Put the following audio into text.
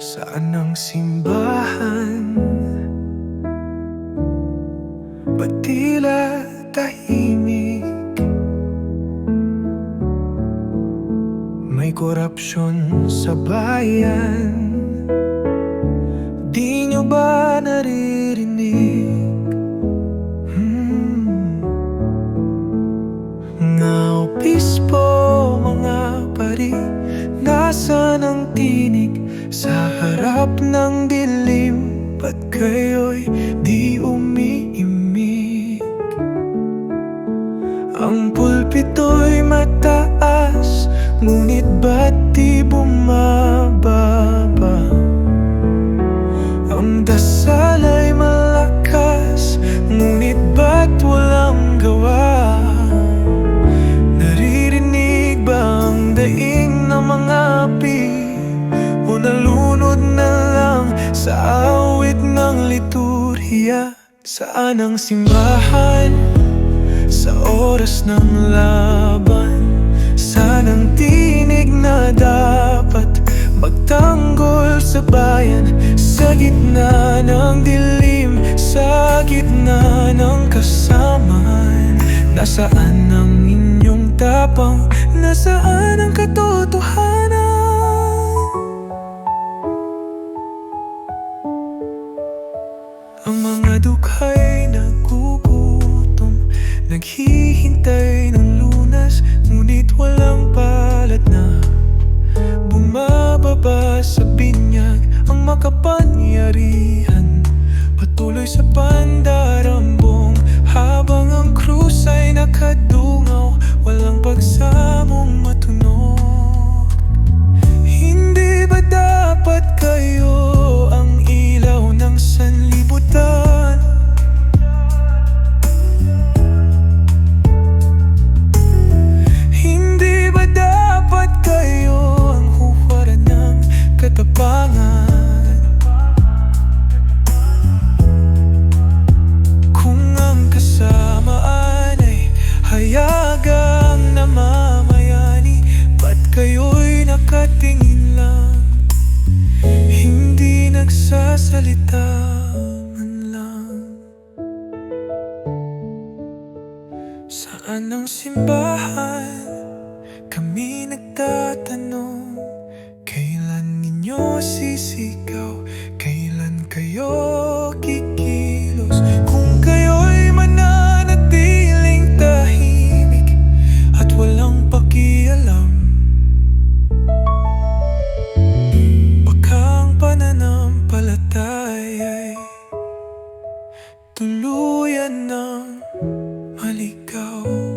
Saan ang simbahan? Ba't tila tahimik? May korupsyon sa bayan Di nyo ba naririnig? Hmm. Nga obispo, mga pari Nasaan ang tinig sa harap ng dilim? Ba't kayo'y di umiimik? Ang pulpito'y mataas Ngunit ba't di bumababa? Saan ang simbahan? Sa oras ng laban. Saan ang tinig na dapat Magtanggol sa bayan? Sa gitna ng dilim Sa gitna ng kasamaan. Nasaan ang inyong tapang? Nasaan ang katotohanan mga dukha'y nagugutom Naghihintay ng lunas Ngunit walang palad na. Bumababa sa binyag Ang makapangyarihan nagsasalita man lang Saan ang simbahan? Kami nagtatanong Kailan ninyo sisigaw? tuluyan ng haligaw